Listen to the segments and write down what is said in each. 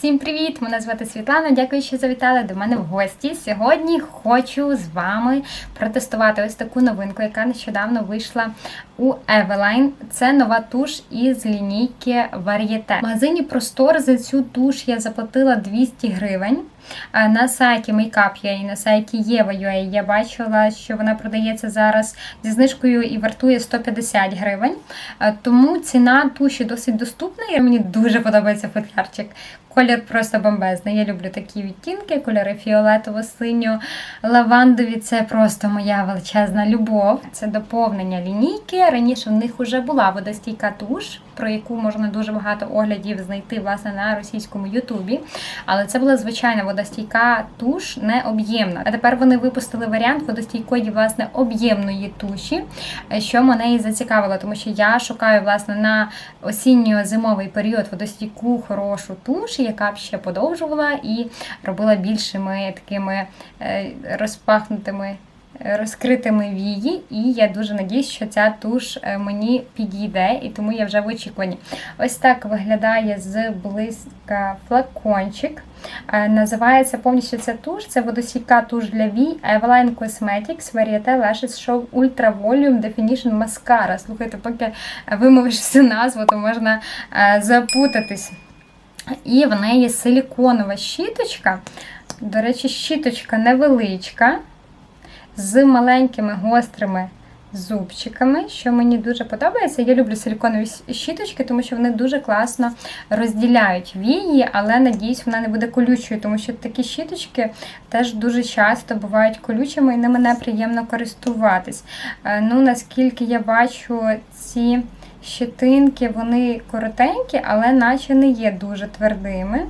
Всім привіт! Мене звати Світлана. Дякую, що завітали до мене в гості. Сьогодні хочу з вами протестувати ось таку новинку, яка нещодавно вийшла у Eveline. Це нова туш із лінійки Varieté. В магазині Простор за цю туш я заплатила 200 гривень. На сайті Makeup.ua і на сайті Єва.ua я бачила, що вона продається зараз зі знижкою і вартує 150 гривень. Тому ціна туші досить доступна. І мені дуже подобається футлярчик. Колір просто бомбезний. Я люблю такі відтінки, кольори фіолетово-синьо, лавандові це просто моя величезна любов. Це доповнення лінійки. Раніше в них вже була водостійка туш, про яку можна дуже багато оглядів знайти власне на російському Ютубі. Але це була звичайна водостійка туш, не об'ємна. А тепер вони випустили варіант водостійкої, власне, об'ємної туші, що мене і зацікавило, тому що я шукаю власне на осінньо-зимовий період водостійку хорошу туш, яка б ще подовжувала і робила більшими такими е, розпахнутими. Розкритими вії, і я дуже надіюсь, що ця туш е, мені підійде, і тому я вже в очікуванні. Ось так виглядає з близька флакончик. Е, Називається повністю ця туш. Це водосійка туш для вій Eveline Cosmetics Varieté Lashes Show Ultra Volume Definition Mascara. Слухайте, поки вимовиш всю назву, то можна е, запутатись. І в неї силіконова щіточка. До речі, щіточка невеличка, з маленькими гострими зубчиками, що мені дуже подобається. Я люблю силіконові щіточки, тому що вони дуже класно розділяють вії, але надіюсь, вона не буде колючою, тому що такі щіточки теж дуже часто бувають колючими і ними неприємно користуватись. Е, Ну, наскільки я бачу, ці щетинки вони коротенькі, але наче не є дуже твердими.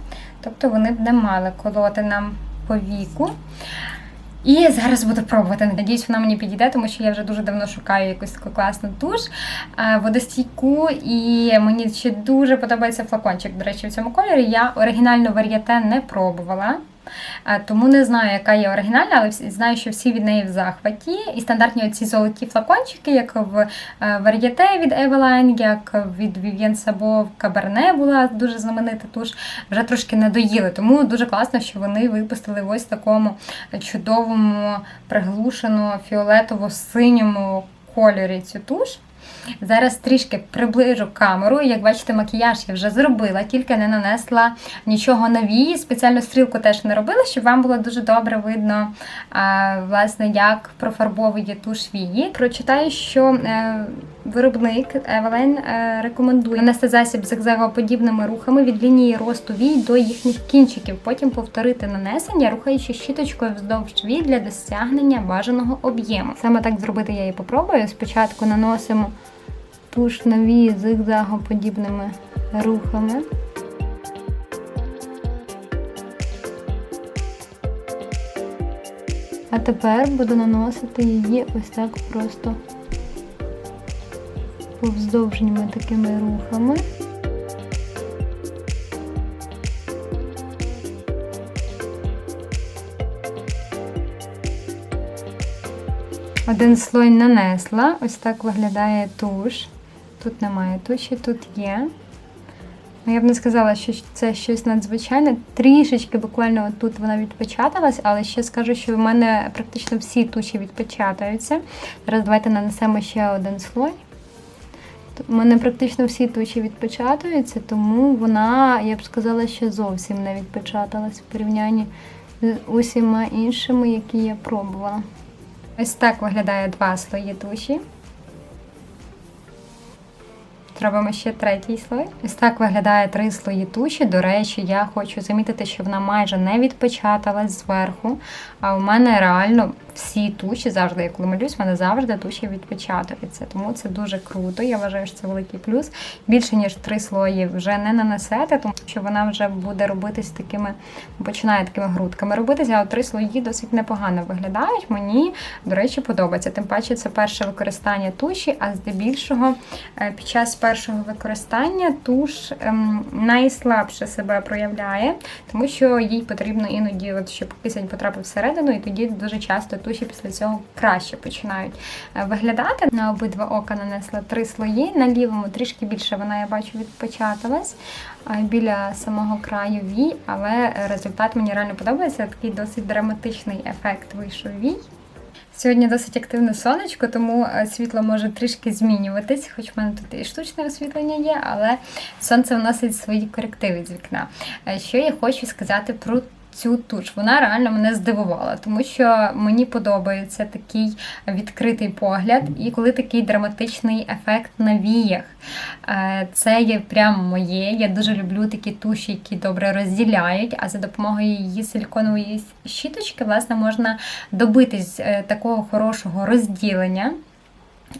Тобто вони б не мали колоти нам по віку. І зараз буду пробувати. Надіюсь, вона мені підійде, тому що я вже дуже давно шукаю якусь таку класну туш, е, водостійку, і мені ще дуже подобається флакончик. До речі, в цьому кольорі я оригінальну вар'єте не пробувала. Е, Тому не знаю, яка є оригінальна, але знаю, що всі від неї в захваті. І стандартні оці золоті флакончики, як в е, Varieté від Eveline, як від Vivienne Sabo в Cabernet була дуже знаменита туш, вже трошки надоїли. Тому дуже класно, що вони випустили ось такому чудовому, приглушено фіолетово-синьому кольорі цю туш. Зараз трішки приближу камеру. Як бачите, макіяж я вже зробила, тільки не нанесла нічого на вії. Спеціально стрілку теж не робила, щоб вам було дуже добре видно, власне, як профарбовує туш вії. Прочитаю, що е, виробник Eveline е, рекомендує нанести засіб зигзагоподібними рухами від лінії росту вій до їхніх кінчиків. Потім повторити нанесення, рухаючи щіточкою вздовж вій для досягнення бажаного об'єму. Саме так зробити я і попробую. Спочатку наносимо туш на вії зигзагоподібними рухами. А тепер буду наносити її ось так просто повздовжніми такими рухами. Один слой нанесла. Ось так виглядає туш. Тут немає туші, тут є. Ну, Я б не сказала, що це щось надзвичайне. Трішечки буквально тут вона відпечаталась, але ще скажу, що в мене практично всі туші відпечатаються. Зараз давайте нанесемо ще один слой. У мене практично всі туші відпечатуються, тому вона, я б сказала, ще зовсім не відпечаталась в порівнянні з усіма іншими, які я пробувала. Ось так виглядає два слої туші. Зробимо ще третій слой. Ось так виглядає три слої туші. До речі, я хочу замітити, що вона майже не відпечаталась зверху. А у мене реально всі туші завжди, я коли малюсь, в мене завжди туші відпечатуються. Тому це дуже круто. Я вважаю, що це великий плюс. Більше ніж три слої вже не нанесете, тому що вона вже буде робитись такими, починає такими грудками робитися. А три слої досить непогано виглядають. Мені, до речі, подобається. Тим паче, це перше використання туші, а здебільшого е, під час першого першого використання туш ем, найслабше себе проявляє, тому що їй потрібно іноді, от, щоб кисень потрапив всередину, і тоді дуже часто туші після цього краще починають е, виглядати. На обидва ока нанесла три слої. На лівому трішки більше вона, я бачу, відпечаталась а, біля самого краю вій, але результат мені реально подобається. Такий досить драматичний ефект вийшов вій. Сьогодні досить активне сонечко, тому е, світло може трішки змінюватись, хоч в мене тут і штучне освітлення є, але сонце вносить свої корективи з вікна. Е, Що я хочу сказати про цю туш? Вона реально мене здивувала, тому що мені подобається такий відкритий погляд, і коли такий драматичний ефект на віях. Е, Це є прям моє. Я дуже люблю такі туші, які добре розділяють, а за допомогою її силіконової щіточки, власне, можна добитись е, такого хорошого розділення.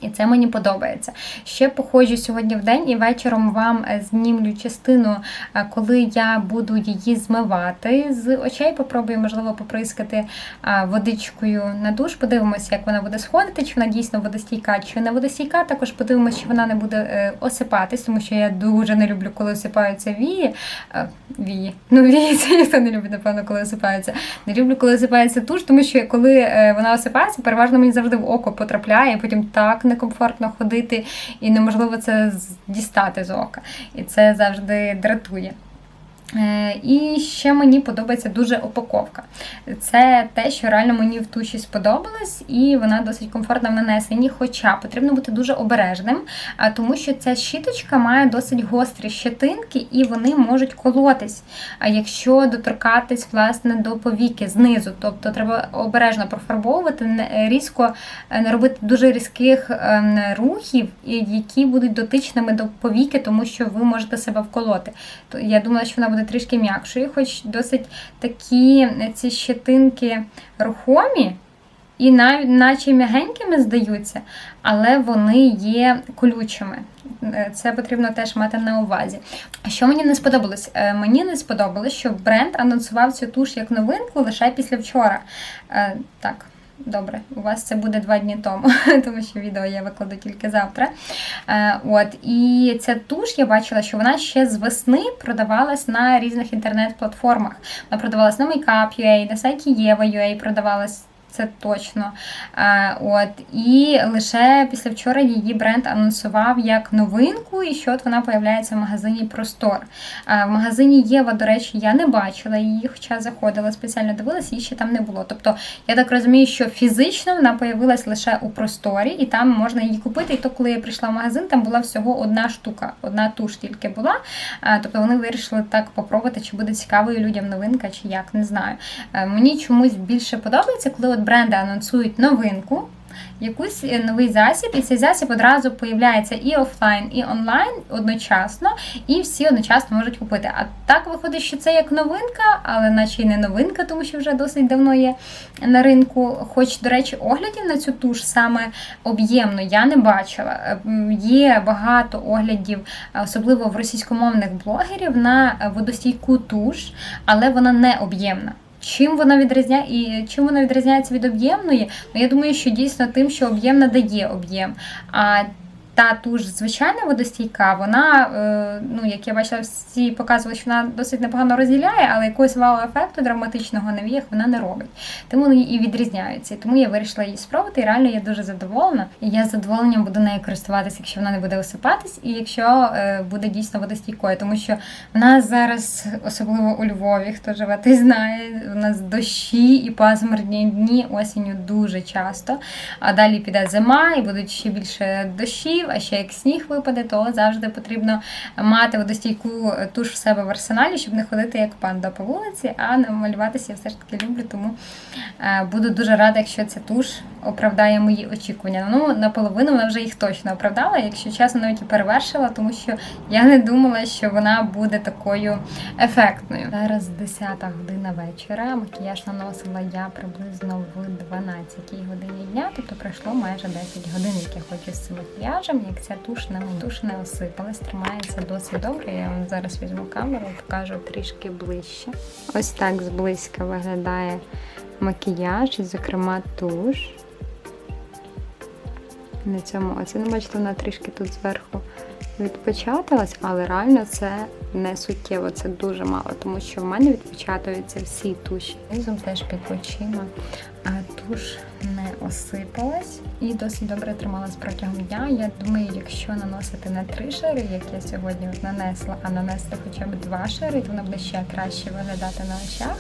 І це мені подобається. Ще походжу сьогодні в день і вечором вам е, знімлю частину, е, коли я буду її змивати з очей. Попробую, можливо, поприскати е, водичкою на душ. Подивимося, як вона буде сходити, чи вона дійсно водостійка, чи не водостійка. Також подивимося, чи вона не буде осипатись, тому що я дуже не люблю, коли осипаються вії. Вії. Ну, вії це ніхто не любить, напевно, коли осипаються. Не люблю, коли осипається туш, тому що коли вона осипається, переважно мені завжди в око потрапляє, і потім так некомфортно ходити, і неможливо це дістати з ока. І це завжди дратує. Е, І ще мені подобається дуже упаковка. Це те, що реально мені в туші сподобалось, і вона досить комфортна в нанесенні. Хоча потрібно бути дуже обережним, тому що ця щіточка має досить гострі щетинки, і вони можуть колотись. А якщо доторкатись власне до повіки знизу, тобто треба обережно профарбовувати, різко е, не робити дуже різких ем, рухів, які будуть дотичними до повіки, тому що ви можете себе вколоти. Я думала, що вона буде трішки м'якшою, хоч досить такі е, ці щетинки рухомі. І навіть наче м'ягенькими здаються, але вони є колючими. Е, Це потрібно теж мати на увазі. Що мені не сподобалось? Е, Мені не сподобалось, що бренд анонсував цю туш як новинку лише після вчора. Так. Добре, у вас це буде два дні тому, тому що відео я викладу тільки завтра. Е, от, і ця туш я бачила, що вона ще з весни продавалась на різних інтернет-платформах. Вона продавалась на Makeup.ua, на сайті Єва.ua продавалась. Це точно. Е, от, і лише після вчора її бренд анонсував як новинку, і що от вона появляється в магазині Простор. Е, в магазині Єва, до речі, я не бачила її, хоча заходила спеціально дивилася, її ще там не було. Тобто, я так розумію, що фізично вона появилась лише у просторі, і там можна її купити. І то, коли я прийшла в магазин, там була всього одна штука, одна туш тільки була. Е, Тобто вони вирішили так попробувати, чи буде цікавою людям новинка, чи як, не знаю. Мені чомусь більше подобається, коли бренди анонсують новинку. Якийсь е, новий засіб, і цей засіб одразу появляється і офлайн, і онлайн одночасно, і всі одночасно можуть купити. А так виходить, що це як новинка, але наче й не новинка, тому що вже досить давно є на ринку. Хоч, до речі, оглядів на цю туш саме об'ємно я не бачила. Е, Є багато оглядів, особливо в російськомовних блогерів, на водостійку туш, але вона не об'ємна. Чим вона відрізняє і чим вона відрізняється від об'ємної? Ну я думаю, що дійсно тим, що об'ємна дає об'єм. А та туш звичайна водостійка, вона, е, ну як я бачила, всі показували, що вона досить непогано розділяє, але якогось вау-ефекту драматичного на віях вона не робить. Тому вони і відрізняються. Тому я вирішила її спробувати. І реально я дуже задоволена. І я з задоволенням буду нею користуватися, якщо вона не буде осипатись, і якщо е, буде дійсно водостійкою, тому що в нас зараз, особливо у Львові, хто живе, той знає, у нас дощі і пасмурні дні осінню дуже часто. А далі піде зима, і будуть ще більше дощів. А ще як сніг випаде, то завжди потрібно мати водостійку туш в себе в арсеналі, щоб не ходити як панда по вулиці, а намалюватися я все ж таки люблю. Тому е, буду дуже рада, якщо ця туш оправдає мої очікування. Ну, наполовину вона вже їх точно оправдала, якщо чесно, навіть і перевершила, тому що я не думала, що вона буде такою ефектною. Зараз 10 година вечора. Макіяж наносила я приблизно в 12 годині дня, тобто пройшло майже 10 годин, як я хочу з цим макіяжем. Як ця туш не туш не осипалась, тримається досить добре. Я вам зараз візьму камеру покажу трішки ближче. Ось так зблизька виглядає макіяж, зокрема, туш. На цьому оці, ну, бачите, вона трішки тут зверху відпечаталась, але реально це не суттєво, це дуже мало, тому що в мене відпечатуються всі туші. Низом теж під очима. А туш не осипалась і досить добре трималась протягом дня. Я думаю, якщо наносити не три шари, як я сьогодні нанесла, а нанести хоча б два шари, то вона буде ще краще виглядати на очах.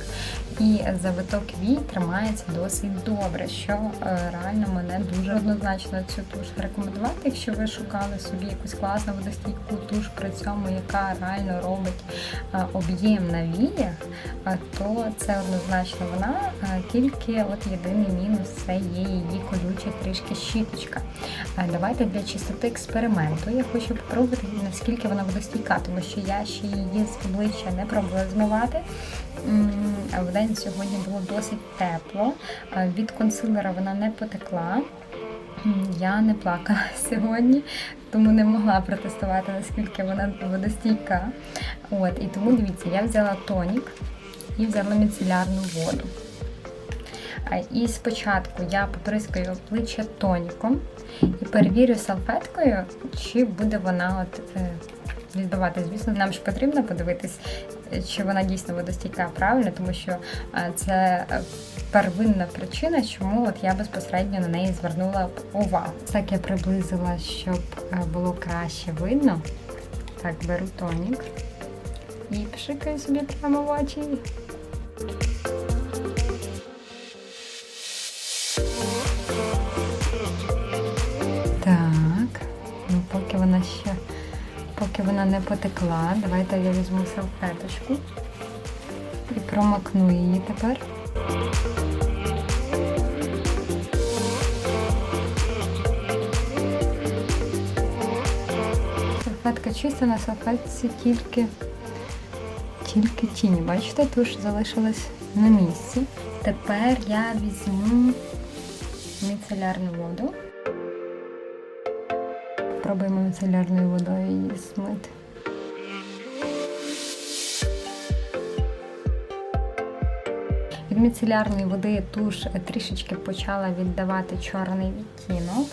І завиток вій тримається досить добре, що е, реально мене дуже однозначно цю туш рекомендувати, якщо ви шукали собі якусь класну водостійку туш при цьому, яка реально робить е, об'єм на віях, е, то це однозначно вона. Тільки от єдиний мінус це є її колюча трішки щіточка. Е, Давайте для чистоти експерименту я хочу попробувати, наскільки вона водостійка, тому що я ще її з обличчя не пробувала змивати. В день сьогодні було досить тепло. Е, Від консилера вона не потекла. Я не плакала сьогодні, тому не могла протестувати, наскільки вона водостійка. От, і тому дивіться, я взяла тонік і взяла міцелярну воду. А, І спочатку я поприскаю обличчя тоніком і перевірю салфеткою, чи буде вона от, е, відбивати. Звісно, нам ж потрібно подивитись, е, чи вона дійсно водостійка правильно, тому що е, це е, первинна причина, чому от я безпосередньо на неї звернула увагу. Так я приблизила, щоб е, було краще видно. Так, беру тонік і пшикаю собі прямо в очі. Вона не потекла, давайте я візьму салфеточку і промокну її тепер. Салфетка чиста, на салфетці тільки, тільки тіні. Бачите, туш залишилась на місці. Тепер я візьму міцелярну воду. Пробуємо міцелярною водою її змити. Від міцелярної води туш трішечки почала віддавати чорний відтінок.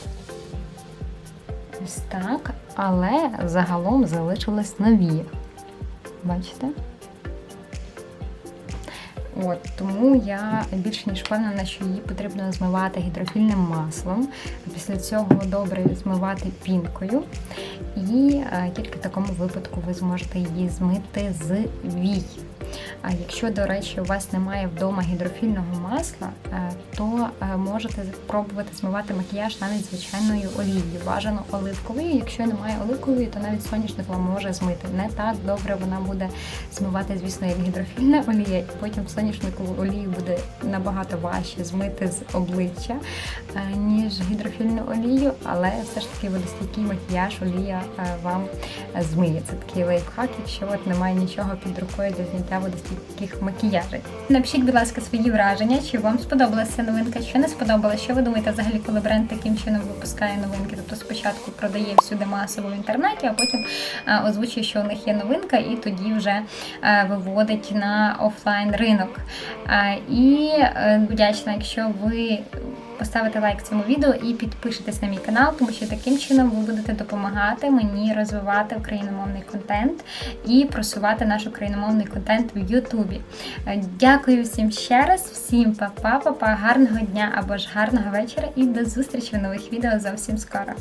Ось так. Але загалом залишились нові. Бачите? От, тому я більш ніж впевнена, що її потрібно змивати гідрофільним маслом. Після цього добре змивати пінкою. І е, тільки в такому випадку ви зможете її змити з вій. Якщо, до речі, у вас немає вдома гідрофільного масла, е, то е, можете спробувати змивати макіяж навіть звичайною олією. Бажано оливковою. Якщо немає оливкової, то навіть соняшник вам може змити. Не так добре вона буде змивати, звісно, як гідрофільна олія, і потім соняшникову олію буде набагато важче змити з обличчя, е, ніж гідрофільну олію, але все ж таки водостійкий макіяж олія вам змиє. Це такий лайфхак, якщо от немає нічого під рукою для зняття водостійких макіяжів. Напишіть, будь ласка, свої враження, чи вам сподобалася новинка, що не сподобалося, що ви думаєте взагалі, коли бренд таким чином випускає новинки? Тобто спочатку продає всюди масово в інтернеті, а потім озвучує, що у них є новинка, і тоді вже е, виводить на офлайн ринок. І е, вдячна, якщо ви поставите лайк цьому відео і підпишитесь на мій канал, тому що таким чином ви будете допомагати мені розвивати україномовний контент і просувати наш україномовний контент в Ютубі. Е, Дякую всім ще раз, всім па-па, па-па, гарного дня або ж гарного вечора і до зустрічі в нових відео зовсім скоро.